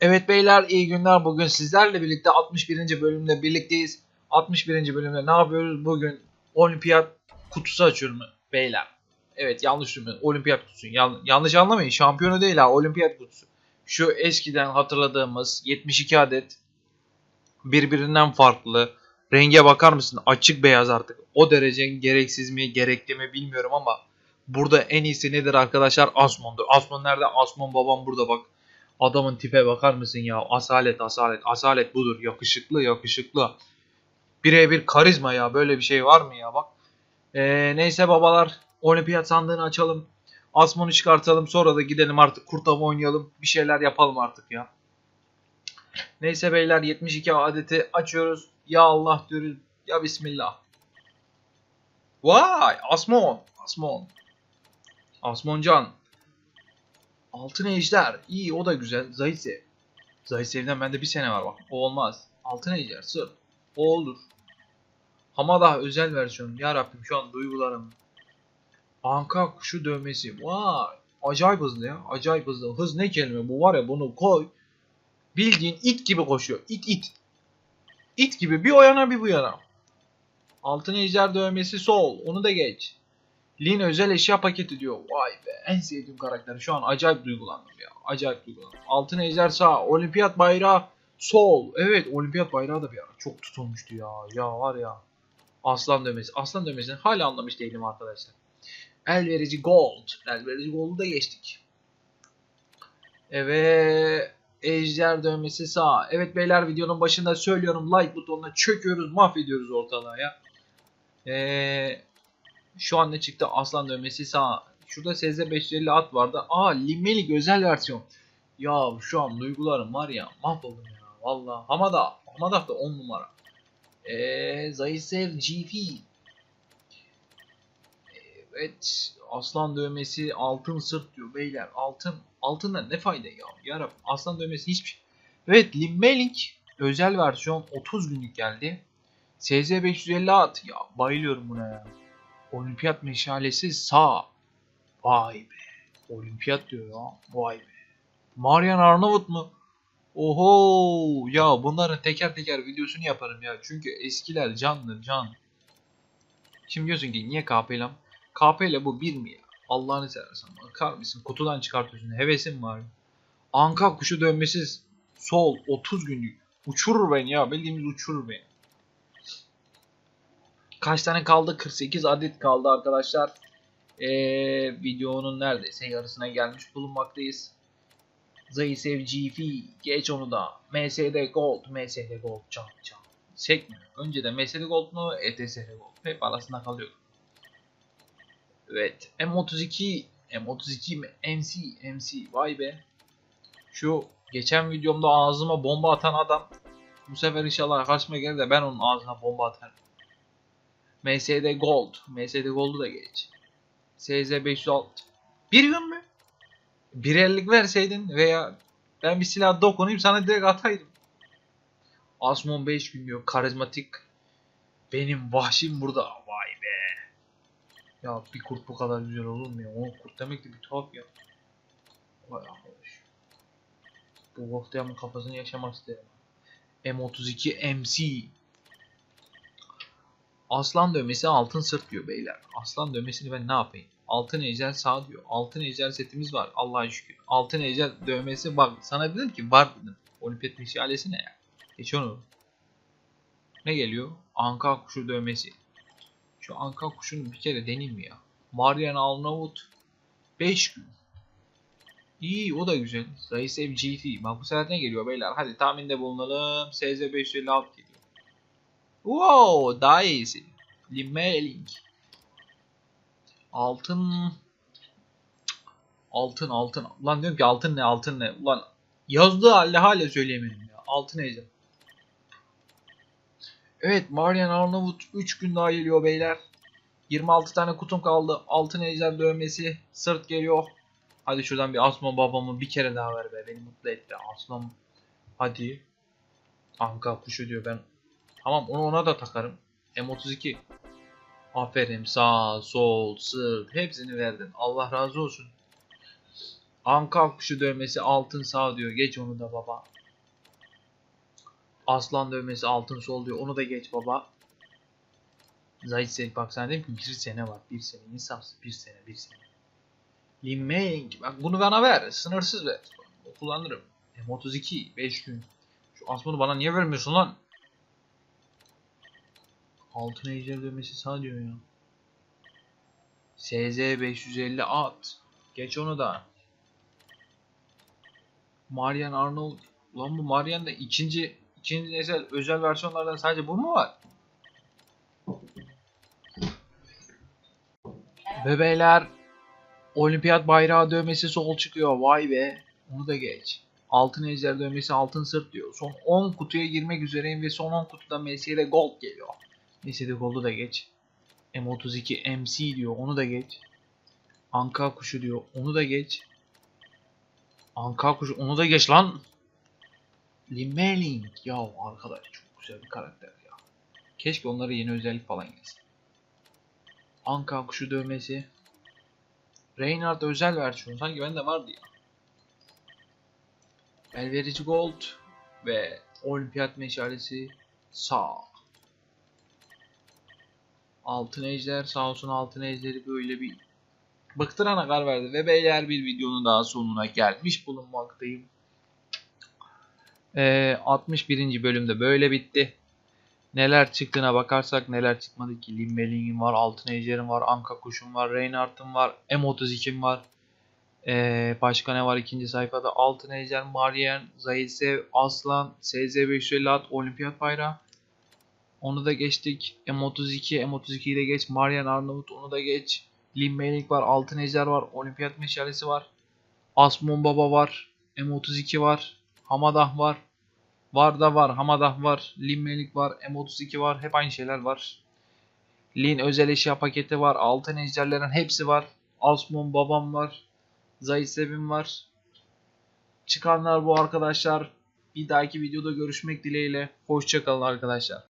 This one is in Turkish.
Evet beyler iyi günler. Bugün sizlerle birlikte 61. bölümde birlikteyiz. 61. bölümde ne yapıyoruz? Bugün olimpiyat kutusu açıyorum beyler. Evet yanlış düşünmeyin. Olimpiyat kutusu. Yan- yanlış anlamayın. Şampiyonu değil ha. Olimpiyat kutusu. Şu eskiden hatırladığımız 72 adet birbirinden farklı. Renge bakar mısın? Açık beyaz artık. O derece gereksiz mi gerekli mi bilmiyorum ama burada en iyisi nedir arkadaşlar? Asmon'dur. Asmon nerede? Asmon babam burada bak. Adamın tipe bakar mısın ya? Asalet, asalet, asalet budur. Yakışıklı, yakışıklı. Birebir karizma ya. Böyle bir şey var mı ya? Bak. Ee, neyse babalar. Olimpiyat sandığını açalım. Asmon'u çıkartalım. Sonra da gidelim artık kurtava oynayalım. Bir şeyler yapalım artık ya. Neyse beyler 72 adeti açıyoruz. Ya Allah diyoruz. Ya Bismillah. Vay Asmon. Asmon. Asmoncan. Altın Ejder. İyi o da güzel. Zaytsev. Zaytsev'den bende bir sene var bak. O olmaz. Altın Ejder sır. O olur. Hamada özel versiyon. Ya Rabbim şu an duygularım. Anka kuşu dövmesi. Vay. Acayip hızlı ya. Acayip hızlı. Hız ne kelime bu var ya bunu koy. Bildiğin it gibi koşuyor. İt it. İt gibi bir o yana bir bu yana. Altın ejder dövmesi sol. Onu da geç. Lin özel eşya paketi diyor. Vay be en sevdiğim karakter. Şu an acayip duygulandım ya. Acayip duygulandım. Altın ejder sağ. Olimpiyat bayrağı sol. Evet olimpiyat bayrağı da bir ara çok tutulmuştu ya. Ya var ya. Aslan dövmesi. Aslan dövmesini hala anlamış değilim arkadaşlar. El verici gold. El verici gold'u da geçtik. Evet. Ejder dövmesi sağ. Evet beyler videonun başında söylüyorum like butonuna çöküyoruz mahvediyoruz ortalığı ya. Ee, şu an ne çıktı? Aslan dövmesi sağ. Şurada Sezde 550 at vardı. Aa Limelik özel versiyon. Ya şu an duygularım var ya mahvoldum ya. Valla. Hamada. Hamada da 10 numara. Eee Zaysev GP. Evet. Aslan dövmesi altın sırt diyor beyler. Altın. Altından ne fayda ya? Yarabbim. Aslan dövmesi hiçbir şey. Evet Limmelik özel versiyon 30 günlük geldi. SZ 550 at. Ya bayılıyorum buna ya. Olimpiyat meşalesi sağ. Vay be. Olimpiyat diyor ya. Vay be. Marian Arnavut mu? Oho ya bunların teker teker videosunu yaparım ya. Çünkü eskiler candır can. Şimdi diyorsun ki niye KP ile? KP ile bu bir mi ya? Allah'ını seversen bakar mısın? Kutudan çıkartıyorsun. Hevesin var. Anka kuşu dönmesiz. Sol 30 günlük. Uçurur beni ya. Bildiğimiz uçurur beni. Kaç tane kaldı? 48 adet kaldı arkadaşlar. Ee, videonun neredeyse yarısına gelmiş bulunmaktayız. Zaysev GF geç onu da. MSD Gold, MSD Gold can can. Sekmiyor. Önce de MSD Gold mu ETSD Gold. Hep arasında kalıyor. Evet. M32 M32 mi? MC MC vay be. Şu geçen videomda ağzıma bomba atan adam bu sefer inşallah karşıma gelir de ben onun ağzına bomba atarım. MSD Gold. MSD Gold'u da geç. SZ 506. Bir gün mü? Bir ellik verseydin veya ben bir silah dokunayım sana direkt ataydım. Asmon 5 gün diyor. Karizmatik. Benim vahşim burada. Vay be. Ya bir kurt bu kadar güzel olur mu ya? O kurt demek de bir tuhaf ya. Vay arkadaş. Bu Vohtiyam'ın kafasını yaşamak isterim. M32 MC. Aslan dövmesi altın sırt diyor beyler. Aslan dövmesini ben ne yapayım? Altın ejder sağ diyor. Altın ejder setimiz var. Allah'a şükür. Altın ejder dövmesi bak. Sana dedim ki var dedim. Olimpiyat meşalesi ne ya? Geç onu. Ne geliyor? Anka kuşu dövmesi. Şu anka kuşunu bir kere deneyim ya? Marian Arnavut 5 gün. İyi o da güzel. Zaysev GT. Bak bu sefer ne geliyor beyler? Hadi tahminde bulunalım. SZ 556 geliyor. Wow, daha iyisi. Limelink. Altın. Altın altın. Ulan diyorum ki altın ne altın ne. Ulan yazdığı halde hala söyleyemedim ya. Altın neydi? Evet Marian Arnavut 3 gün daha geliyor beyler. 26 tane kutum kaldı. Altın ejder dövmesi. Sırt geliyor. Hadi şuradan bir Asma babamı bir kere daha ver be. Beni mutlu etti. Aslan. Hadi. Anka kuşu diyor ben Tamam onu ona da takarım. M32. Aferin sağ, sol, sırt hepsini verdin. Allah razı olsun. Anka kuşu dövmesi altın sağ diyor. Geç onu da baba. Aslan dövmesi altın sol diyor. Onu da geç baba. Zahit Selik bak sen dedim ki bir sene var. Bir sene. İnsafsız. Bir sene. Bir sene. Limeng. Bak bunu bana ver. Sınırsız ver. Kullanırım. M32. 5 gün. Şu asmanı bana niye vermiyorsun lan? Altın ejder dövmesi sağ diyor ya. SZ 550 at. Geç onu da. Marian Arnold. Ulan bu Marian da ikinci ikinci nesil özel versiyonlardan sadece bu mu var? Bebeyler Olimpiyat bayrağı dövmesi sol çıkıyor. Vay be. Onu da geç. Altın ejder dövmesi altın sırt diyor. Son 10 kutuya girmek üzereyim ve son 10 kutuda MS'de gold geliyor. MS'de gold'u da geç. M32 MC diyor. Onu da geç. Anka kuşu diyor. Onu da geç. Anka kuşu. Onu da geç lan. Limeling. Ya arkadaş çok güzel bir karakter ya. Keşke onlara yeni özellik falan gelsin. Anka kuşu dövmesi. Reinhardt özel versiyon. Sanki bende vardı ya. Elverici Gold ve Olimpiyat meşalesi sağ. Altın Ejder sağ olsun Altın Ejder'i böyle bir bıktırana karar verdi ve beyler bir videonun daha sonuna gelmiş bulunmaktayım. Ee, 61. bölümde böyle bitti. Neler çıktığına bakarsak neler çıkmadı ki. Limmeling'in var, Altın Ejder'in var, Anka Kuş'un var, Reinhardt'ın var, M32'in var. Ee, başka ne var ikinci sayfada? Altın Ejder, Marian, Zaytsev, Aslan, SZ550 at, Olimpiyat bayrağı. Onu da geçtik. M32, M32'yi de geç. Marian Arnavut onu da geç. Lim Melik var, Altın Ejder var, Olimpiyat meşalesi var. Asmon Baba var, M32 var, Hamadah var. Var da var, Hamadah var, Lim Melik var, M32 var. Hep aynı şeyler var. Lin özel eşya paketi var. Altın ejderlerin hepsi var. Asmon babam var. Zayisev'im var. Çıkanlar bu arkadaşlar. Bir dahaki videoda görüşmek dileğiyle. Hoşçakalın arkadaşlar.